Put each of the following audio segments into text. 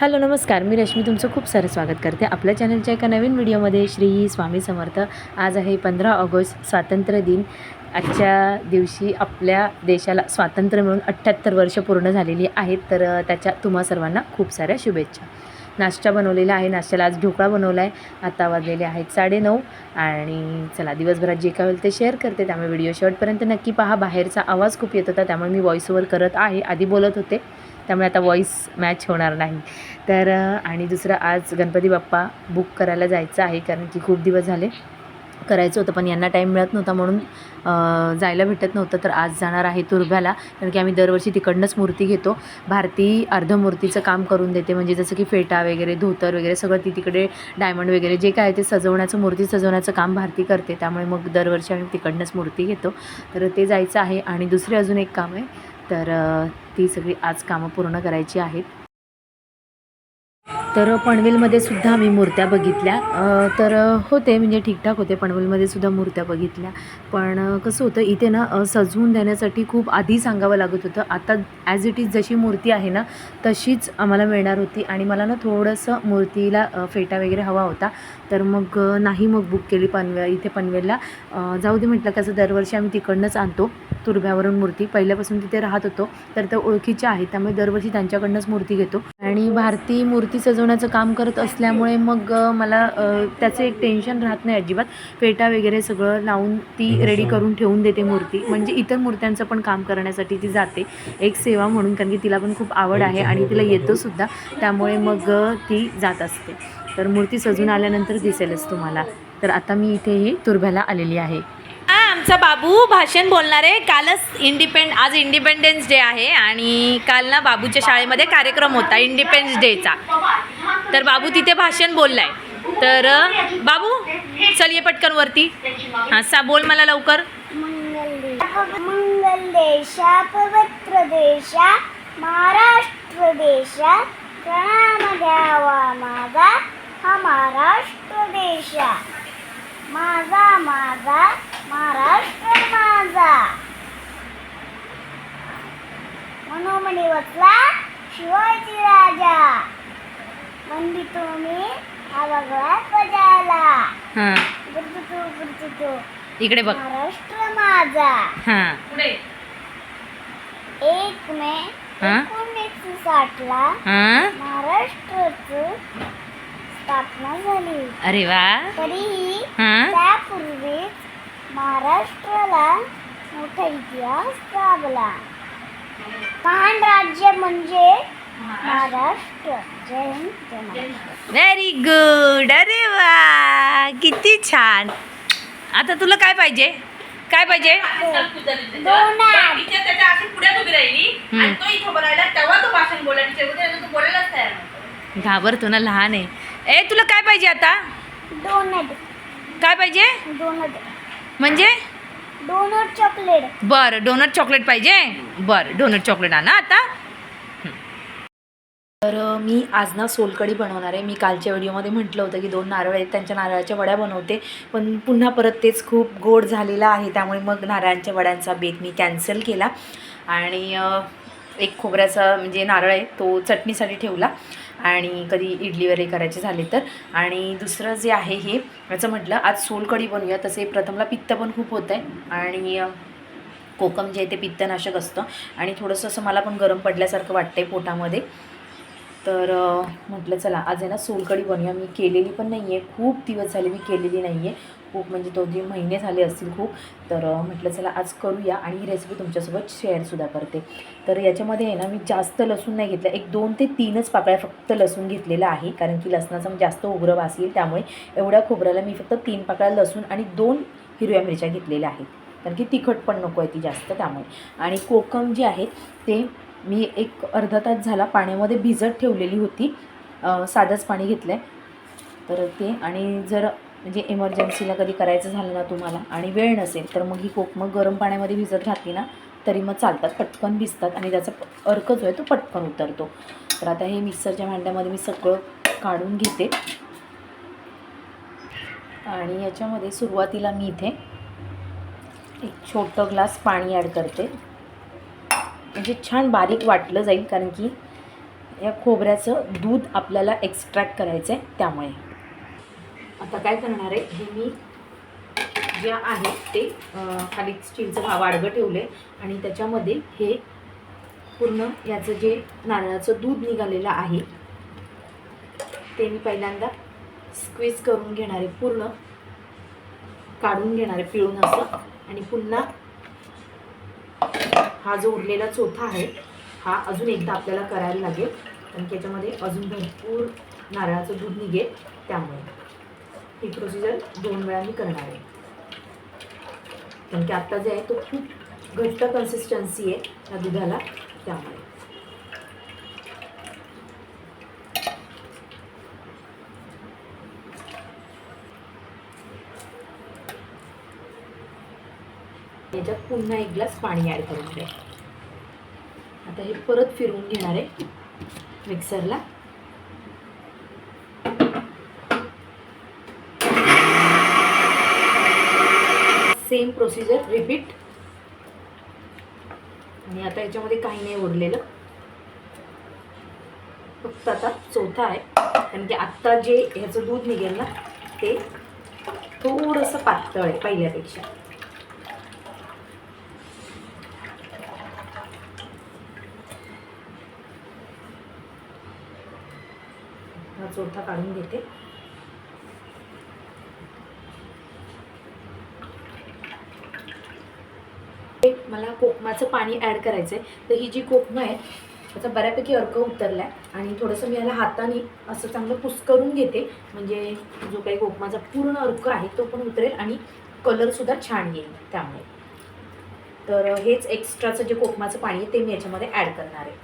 Hello नमस्कार. मी रश्मी तुमचं खूप सारं स्वागत करते. आपल्या चॅनलच्या एका नवीन व्हिडिओमध्ये श्री स्वामी समर्थ. आज आहे पंधरा ऑगस्ट स्वातंत्र्य दिन आजच्या दिवशी आपल्या देशाला स्वातंत्र्य मिळून अठ्ठ्याहत्तर वर्ष पूर्ण झालेली आहेत तर त्याच्या तुम्हा सर्वांना खूप साऱ्या शुभेच्छा. नाश्ता बनवलेला आहे नाश्त्याला आज ढोकळा बनवला आहे आता वाजलेले आहेत साडेनऊ आणि चला दिवसभरात जे काय होईल ते शेअर करते. त्यामुळे व्हिडिओ शेवटपर्यंत नक्की पहा. बाहेरचा आवाज खूप येत होता त्यामुळे मी व्हॉइस ओव्हर करत आहे आधी बोलत होते. त्यामुळे आता व्हॉईस मॅच होणार नाही. तर आणि दुसरं आज गणपती बाप्पा बुक करायला जायचं आहे कारण की खूप दिवस झाले. करायचं होतं पण यांना टाईम मिळत नव्हता म्हणून जायला भेटत नव्हतं तर आज जाणार आहे तुर्भ्याला कारण की आम्ही दरवर्षी तिकडनंच मूर्ती घेतो. भारती अर्धमूर्तीचं काम करून देते म्हणजे जसं की फेटा वगैरे धोतर वगैरे सगळं ती तिकडे डायमंड वगैरे जे काय ते सजवण्याचं मूर्ती सजवण्याचं काम भारती करते. त्यामुळे मग दरवर्षी आम्ही तिकडनंच मूर्ती घेतो. तर ते जायचं आहे. आणि दुसरे अजून एक काम आहे तर ती सगळी आज कामं पूर्ण करायची आहेत. तर पनवेलमध्ये सुद्धा आम्ही मूर्त्या बघितल्या. तर होते म्हणजे ठीकठाक होते पनवेलमध्ये सुद्धा मूर्त्या बघितल्या. पण कसं होतं इथे ना सजवून देण्यासाठी खूप आधी सांगावं लागत होतं. आता ॲज इट इज जशी मूर्ती आहे ना तशीच आम्हाला मिळणार होती. आणि मला ना थोडंसं मूर्तीला फेटा वगैरे हवा होता. तर मग नाही मग बुक केली पनवेल इथे पनवेलला. जाऊ दे म्हटलं कसं दरवर्षी आम्ही तिकडनंच आणतो तुर्भ्यावरून मूर्ती. पहिल्यापासून तिथे राहत होतो तर त्या ओळखीच्या आहेत त्यामुळे दरवर्षी त्यांच्याकडनंच मूर्ती घेतो. आणि भारती मूर्ती सजवण्याचं काम करत असल्यामुळे मग मला त्याचं एक टेन्शन राहत नाही अजिबात. फेटा वगैरे सगळं लावून ती रेडी करून ठेवून देते मूर्ती. म्हणजे इतर मूर्त्यांचं पण काम करण्यासाठी ती जाते. एक सेवा म्हणून कारण की तिला पण खूप आवड आहे आणि तिला येतो सुद्धा त्यामुळे मग ती जात असते. तर मूर्ती सजून आल्यानंतर दिसेलच तुम्हाला. तर आता मी इथे ही तुर्भ्याला आलेली आहे. हा आमचा बाबू भाषण बोलणार आहे कालच इंडिपेंड आज इंडिपेंडन्स डे आहे आणि काल ना बाबूच्या शाळेमध्ये कार्यक्रम होता इंडिपेंडन्स डेचा तर बाबू तिथे भाषण बोललाय. तर बाबू चल ये पटकन वरती. हां सा बोल मला लवकर. मंगल देशा पवित्र देशा महाराष्ट्र देशा प्रणाम घ्यावा महाराष्ट्र देशा माझा माझा महाराष्ट्र माझा. मनोमणी वचला शिवाजी राजा. वंदितो मी हा भगवा बजाला हां. गुरगुतू गुरगुतू इकडे बघ. महाराष्ट्र माझा. हां. एक मे हा? एकोणीसशे साठला हां. महाराष्ट्राची स्थापना झाली. अरे वा. तरीही हां? त्यापूर्वीच महाराष्ट्राला मोठा इतिहास लाभला महान राज्य म्हणजे महाराष्ट्र. जय हिंद जय महाराष्ट्र. व्हेरी गुड अरे वा. किती छान. आता तुला काय पाहिजे? काय पाहिजे? घाबरतो ना लहान आहे. ए तुला काय पाहिजे आता? दोनट काय पाहिजे? दोनट म्हणजे? Donut chocolate. बरं डोनट चॉकलेट पाहिजे? बरं डोनट चॉकलेट आणा आता. तर मी आज ना सोलकढी बनवणार आहे. मी कालच्या व्हिडिओमध्ये म्हटलं होतं की दोन नारळ आहेत त्यांच्या नारळाच्या वड्या बनवते. पण पुन्हा परत तेच खूप गोड झालेलं आहे त्यामुळे मग नारळांच्या वड्यांचा बेत मी कॅन्सल केला. आणि एक खोबऱ्याचा म्हणजे नारळ आहे तो चटणीसाठी ठेवला. आणि कधी इडली वगैरे करायचे झाले तर. आणि दुसरं जे आहे हे याचं म्हटलं आज सोलकढी बनवूया. तसे प्रथमला पित्त पण खूप होतं आहे आणि कोकम जे आहे ते पित्तनाशक असतं. आणि थोडंसं असं मला पण गरम पडल्यासारखं वाटतं आहे पोटामध्ये. तर म्हटलं चला आज आहे ना सोलकढी बनवूया. मी केलेली पण नाही आहे खूप दिवस झाले मी केलेली नाही आहे खूप म्हणजे तो जे महिने झाले असतील खूप. तर म्हटलं चला आज करूया आणि ही रेसिपी तुमच्यासोबत शेअरसुद्धा करते. तर याच्यामध्ये आहे ना मी जास्त लसूण नाही घेतलं. एक दोन ते तीनच पाकळ्या फक्त लसूण घेतलेला आहे. कारण की लसणाचा म्हणजे जास्त उग्र वास येईल. त्यामुळे एवढ्या खोबऱ्याला मी फक्त तीन पाकळ्या लसूण आणि दोन हिरव्या मिरच्या घेतलेल्या आहेत. कारण की तिखट पण नको आहे ती जास्त त्यामुळे. आणि कोकम जे आहे ते मी एक अर्धा तास झाला पाण्यामध्ये भिजत ठेवलेली होती. साधंच पाणी घेतलं आहे तर ते आणि जर म्हणजे इमर्जन्सीला कधी करायचं झालं ना तुम्हाला आणि वेळ नसेल तर मग ही कोक मग गरम पाण्यामध्ये भिजत घातली ना तरी मग चालतात पटकन भिजतात आणि त्याचा अर्क जो आहे तो पटकन उतरतो. तर आता हे मिक्सरच्या भांड्यामध्ये मी सगळं काढून घेते. आणि याच्यामध्ये सुरुवातीला मी इथे एक छोटं ग्लास पाणी ॲड करते. म्हणजे छान बारीक वाटलं जाईल कारण की या खोबऱ्याचं दूध आपल्याला एक्स्ट्रॅक्ट करायचं आहे त्यामुळे. आता काय करणार आहे हे मी जे आहे ते खाली स्टीलचं भा वाडगं ठेवलं आहे आणि त्याच्यामध्ये हे पूर्ण याचं जे नारळाचं दूध निघालेलं आहे ते मी पहिल्यांदा स्क्वीज करून घेणार आहे पूर्ण काढून घेणार आहे पिळून असं आणि पुन्हा हा जो उरलेला चोथा आहे हा अजून एकदा आपल्याला करायला लागेल. कारण की याच्यामध्ये अजून भरपूर नारळाचं दूध निघेल त्यामुळे. ही प्रोसिजर दोन वेळा मी करणार आहे. कारण की आत्ता जे आहे तो खूप घट्ट कन्सिस्टन्सी आहे त्या दुधाला त्यामुळे. याच्यात पुन्हा एक ग्लास पाणी ॲड करून घ्या. आता हे परत फिरवून घेणार आहे मिक्सरला सेम प्रोसिजर रिपीट आणि आता याच्यामध्ये काही नाही उरलेलं. फक्त आता चौथा आहे. कारण की आत्ता जे ह्याचं दूध निघेल ना ते थोडंसं पातळ आहे पहिल्यापेक्षा. हा चोथा काढून घेते. मला कोकमाचं पाणी ॲड करायचं आहे तर ही जी कोकमं आहे त्याचा बऱ्यापैकी अर्क उतरला आहे आणि थोडंसं मी याला हाताने असं चांगलं पुस्करून घेते. म्हणजे जो काही कोकमाचा पूर्ण अर्क आहे तो पण उतरेल आणि कलरसुद्धा छान येईल त्यामुळे. तर हेच एक्स्ट्राचं जे कोकमाचं पाणी आहे ते मी याच्यामध्ये ॲड करणार आहे.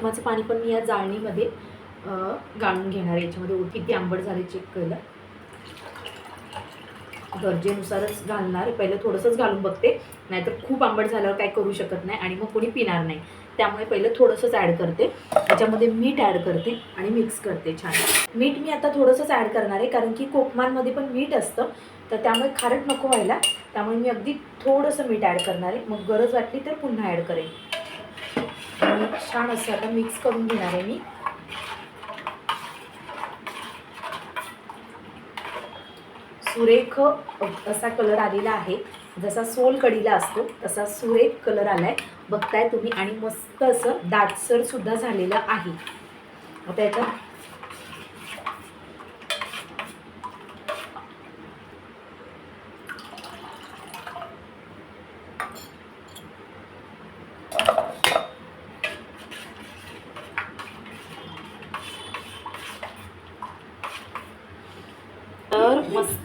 कोकमाचं पाणी पण मी या जाळणीमध्ये गाळून घेणार आहे. याच्यामध्ये ओ- किती आंबट झाले चेक केलं. गरजेनुसारच घालणार पहिलं थोडंसंच घालून बघते. नाहीतर खूप आंबट झाल्यावर काय करू शकत नाही आणि मग कोणी पिणार नाही. त्यामुळे पहिलं थोडंसंच ॲड करते. त्याच्यामध्ये मीठ ॲड करते आणि मिक्स करते छान. मीठ मी आता थोडंसंच ॲड करणार आहे कारण की कोकमांमध्ये पण मीठ असतं. तर त्यामुळे खारट नको व्हायला. त्यामुळे मी अगदी थोडंसं मीठ ॲड करणार आहे. मग गरज वाटली तर पुन्हा ॲड करेन. आणि छान असं आता मिक्स करून घेणार आहे मी. सुरेख असा कलर आलेला आहे. जसा सोल कडीला असतो तसा सुरेख कलर आलाय. बघताय तुम्ही आणि मस्त असं दाटसर सुद्धा झालेलं आहे. आता याच्यात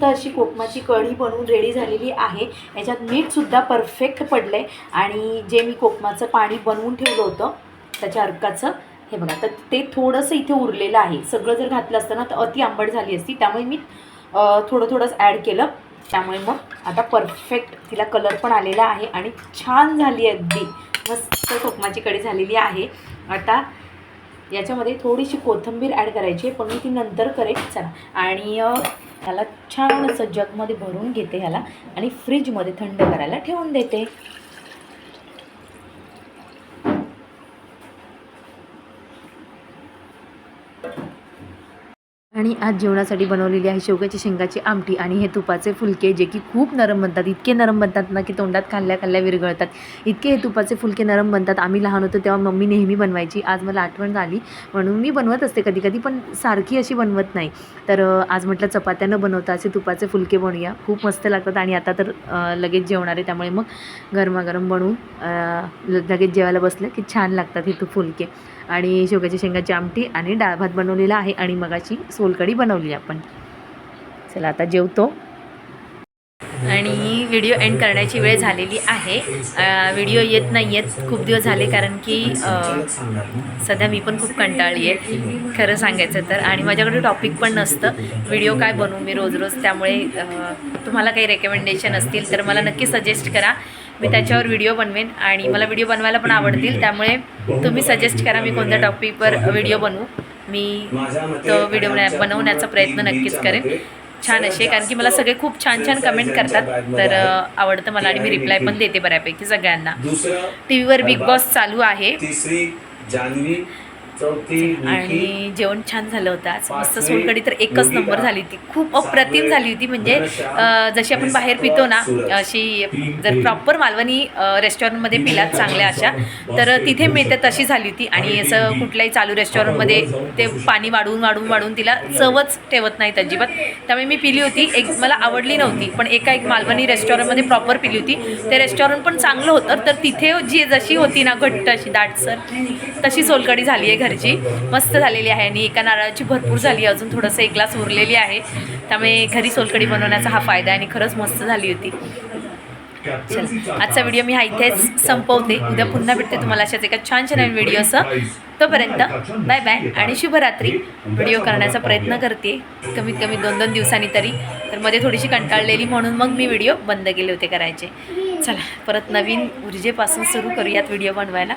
तर अशी कोकमाची कढी बनवून रेडी झालेली आहे. याच्यात मीठसुद्धा परफेक्ट पडलं आहे आणि जे मी कोकमाचं पाणी बनवून ठेवलं होतं त्याच्या अर्काचं हे बघा तर ते थोडंसं इथे उरलेलं आहे. सगळं जर घातलं असतं ना तर अति आंबट झाली असती. त्यामुळे मी थोडं थोडंच ॲड केलं. त्यामुळे मग आता परफेक्ट तिला कलर पण आलेला आहे. आणि छान झाली आहे अगदी. मस्त कोकमाची कढी झालेली आहे. आता याच्यामध्ये थोडीशी कोथिंबीर ॲड करायची आहे. पण मी ती नंतर करेन. चला. आणि ह्याला छान असं जगमध्ये भरून घेते ह्याला आणि फ्रीजमध्ये थंड करायला ठेवून देते. आणि आज जेवणासाठी बनवलेली आहे शेवग्याची शेंगाची आमटी आणि हे तुपाचे फुलके जे की खूप नरम बनतात. इतके नरम बनतात ना की तोंडात खाल्ल्या खाल्ल्या विरघळतात. इतके हे तुपाचे फुलके नरम बनतात. आम्ही लहान होतो तेव्हा मम्मी नेहमी बनवायची. आज मला आठवण झाली. म्हणून मी बनवत असते कधी कधी पण सारखी अशी बनवत नाही. तर आज म्हटलं चपात्यानं बनवता असे तुपाचे फुलके बनवूया. खूप मस्त लागतात आणि आता तर लगेच जेवणार आहे. त्यामुळे मग गरमागरम बनवून लगेच जेवायला बसलं की छान लागतात हे तू फुलके. आणि शेवग्याच्या शेंगाची आमटी आणि डाळ भात बनवलेला आहे आणि मगाची सोलकढी बनवली आपण. चला आता जेवतो. आणि व्हिडिओ एंड करण्याची वेळ झालेली आहे. व्हिडिओ येत नाही आहेत खूप दिवस झाले कारण की सध्या मी पण खूप कंटाळली आहे खरं सांगायचं तर. आणि माझ्याकडे टॉपिक पण नसतं. व्हिडिओ काय बनवू मी रोज रोज? त्यामुळे तुम्हाला काही रेकमेंडेशन असतील तर मला नक्की सजेस्ट करा. मी त्याच्यावर व्हिडिओ बनवेन आणि मला व्हिडिओ बनवायला पण आवडतील. त्यामुळे तुम्ही सजेस्ट करा मी कोणत्या टॉपिकवर व्हिडिओ बनवू. मी तो व्हिडिओ बनवण्याचा प्रयत्न नक्कीच करेन. छान असे कारण की मला सगळे खूप छान छान कमेंट करतात. तर आवडतं मला आणि मी रिप्लाय पण देते बऱ्यापैकी सगळ्यांना. टी व्हीवर बिग बॉस चालू आहे. आणि जेवण छान झालं होतं. आज मस्त सोलकडी तर एकच नंबर झाली होती. खूप अप्रतिम झाली होती. म्हणजे जशी आपण बाहेर पितो ना अशी जर प्रॉपर मालवणी रेस्टॉरंटमध्ये पिलात चांगल्या अशा तर तिथे मिळते तशी झाली होती. आणि असं कुठल्याही चालू रेस्टॉरंटमध्ये ते पाणी वाढवून वाढवून वाढवून तिला चवच ठेवत नाहीत अजिबात. त्यामुळे मी पिली होती. एक मला आवडली नव्हती पण एका एक मालवणी रेस्टॉरंटमध्ये प्रॉपर पिली होती. ते रेस्टॉरंट पण चांगलं होतं तर तिथे जी जशी होती ना घट्ट अशी दाटसर तशी सोलकडी झाली आहे घरची मस्त झालेली आहे आणि एका नारळाची भरपूर झाली. अजून थोडंसं एक ग्लास उरलेली आहे. त्यामुळे घरी सोलकडी बनवण्याचा हा फायदा आहे आणि खरंच मस्त झाली होती. चल आजचा व्हिडिओ मी हा इथेच संपवते. उद्या पुन्हा भेटते तुम्हाला अशाच एका छान छान व्हिडिओ असं तोपर्यंत बाय बाय आणि शुभरात्री. व्हिडिओ करण्याचा प्रयत्न करते. कमीत कमी दोन दोन दिवसांनी तरी. तर मध्ये थोडीशी कंटाळलेली म्हणून मग मी व्हिडिओ बंद केले होते करायचे. चला परत नवीन ऊर्जेपासून सुरू करूयात व्हिडिओ बनवायला.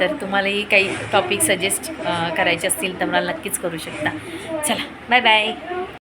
तर तुम्हालाही काही टॉपिक सजेस्ट करायचे असतील तर मला नक्कीच करू शकता. चला बाय बाय